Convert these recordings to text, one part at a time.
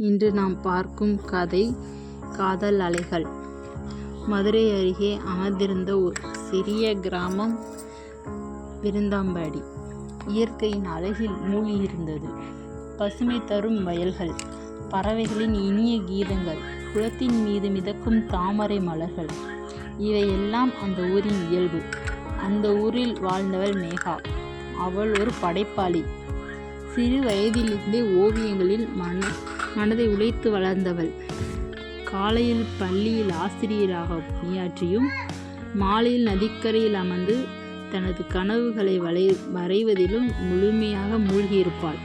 இன்று நாம் பார்க்கும் கதை காதல் அலைகள். மதுரை அருகே அமர்ந்திருந்த ஒரு சிறிய கிராமம் விருந்தாம்பாடி. இயற்கையின் அழகில் மூழ்கியிருந்தது. பசுமை தரும் வயல்கள், பறவைகளின் இனிய கீதங்கள், குளத்தின் மீது மிதக்கும் தாமரை மலர்கள் இவையெல்லாம் அந்த ஊரின் இயல்பு. அந்த ஊரில் வாழ்ந்தவள் மேகா. அவள் ஒரு படைப்பாளி. சிறு வயதிலிருந்தே ஓவியங்களில் மனதை உழைத்து வளர்ந்தவள். காலையில் பள்ளியில் ஆசிரியராக பணியாற்றியும், மாலையில் நதிக்கரையில் அமர்ந்து தனது கனவுகளை வரைவதிலும் முழுமையாக மூழ்கியிருப்பாள்.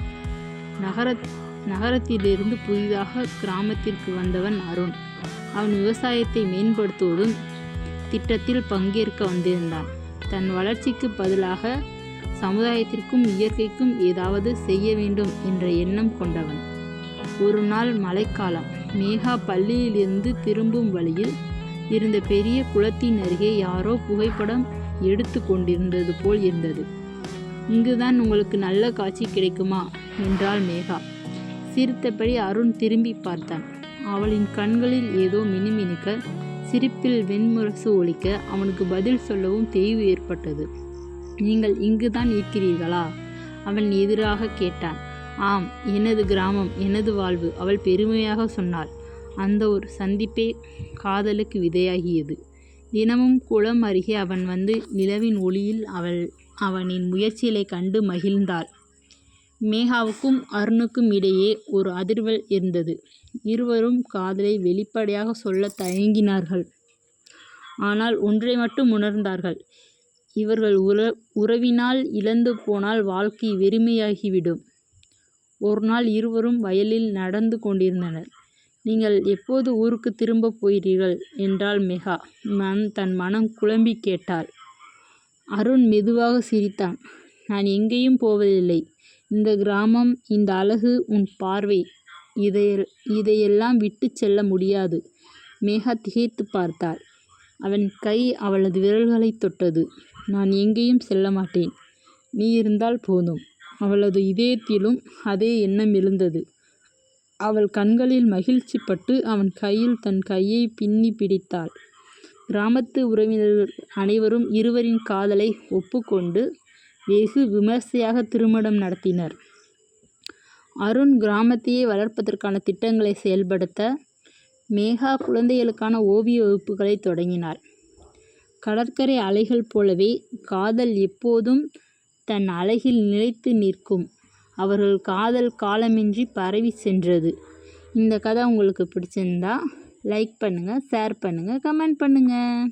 நகரத்திலிருந்து புதிதாக கிராமத்திற்கு வந்தவன் அருண். அவன் விவசாயத்தை மேம்படுத்துவதும் திட்டத்தில் பங்கேற்க வந்திருந்தான். தன் வளர்ச்சிக்கு பதிலாக சமுதாயத்திற்கும் இயற்கைக்கும் ஏதாவது செய்ய வேண்டும் என்ற எண்ணம் கொண்டவன். ஒரு நாள் மழைக்காலம். மேகா பள்ளியிலிருந்து திரும்பும் வழியில் இருந்த பெரிய குளத்தின் அருகே யாரோ புகைப்படம் எடுத்துக் கொண்டிருந்தது போல் இருந்தது. இங்குதான் உங்களுக்கு நல்ல காட்சி கிடைக்குமா? என்றாள் மேகா. சிரித்தபடி அருண் திரும்பிப் பார்த்தான். அவளின் கண்களில் ஏதோ மினுமினுக்க, சிரிப்பில் வெண்முரசு ஒலிக்க அவனுக்கு பதில் சொல்லவும் தெய்வு ஏற்பட்டது. நீங்கள் இங்குதான் இருக்கிறீர்களா? அவன் எதிராக கேட்டான். ஆம். எனது கிராமம். எனது வாழ்வு. அவள் பெருமையாக சொன்னாள். அந்த ஒரு சந்திப்பே காதலுக்கு விதையாகியது. தினமும் குளம் அருகே அவன் வந்து நிலவின் ஒளியில் அவள் அவனின் முயற்சிகளை கண்டு மகிழ்ந்தாள். மேகாவுக்கும் அருணுக்கும் இடையே ஒரு அதிர்வல் இருந்தது. இருவரும் காதலை வெளிப்படையாக சொல்ல தயங்கினார்கள். ஆனால் ஒன்றை மட்டும் உணர்ந்தார்கள். இவர்கள் உற உறவினால் இழந்து போனால் வாழ்க்கை வெறுமையாகிவிடும். ஒருநாள் இருவரும் வயலில் நடந்து கொண்டிருந்தனர். நீங்கள் எப்போது ஊருக்குத் திரும்பப் போகிறீர்கள்? என்றாள் மேகா தன் மனம் குழம்பிக் கேட்டாள். அருண் மெதுவாகச் சிரித்தான். நான் எங்கேயும் போவதில்லை. இந்த கிராமம், இந்த அழகு, உன் பார்வை இதையெல்லாம் விட்டுச் செல்ல முடியாது. மேகா திகைத்துப் பார்த்தாள். அவன் கை அவளது விரல்களைத் தொட்டது. நான் எங்கேயும் செல்ல மாட்டேன் நீ இருந்தால் போதும். அவளது இதயத்திலும் அதே எண்ணம் எழுந்தது. அவள் கண்களில் மகிழ்ச்சி பட்டு அவன் கையில் தன் கையை பின்னி பிடித்தாள். கிராமத்து உறவினர்கள் அனைவரும் இருவரின் காதலை ஒப்புக்கொண்டு வெகு விமர்சையாக திருமணம் நடத்தினர். அருண் கிராமத்தையே வளர்ப்பதற்கான திட்டங்களை செயல்படுத்த, மேகா குழந்தைகளுக்கான ஓவிய வகுப்புகளைத் தொடங்கினார் கடற்கரை அலைகள் போலவே காதல் எப்போதும் தன் அழகில் நிலைத்து நிற்கும். அவர்கள் காதல் காலமின்றி பரவி சென்றது. இந்த கதை உங்களுக்கு பிடிச்சிருந்தா லைக் பண்ணுங்கள் ஷேர் பண்ணுங்கள் கமெண்ட் பண்ணுங்கள்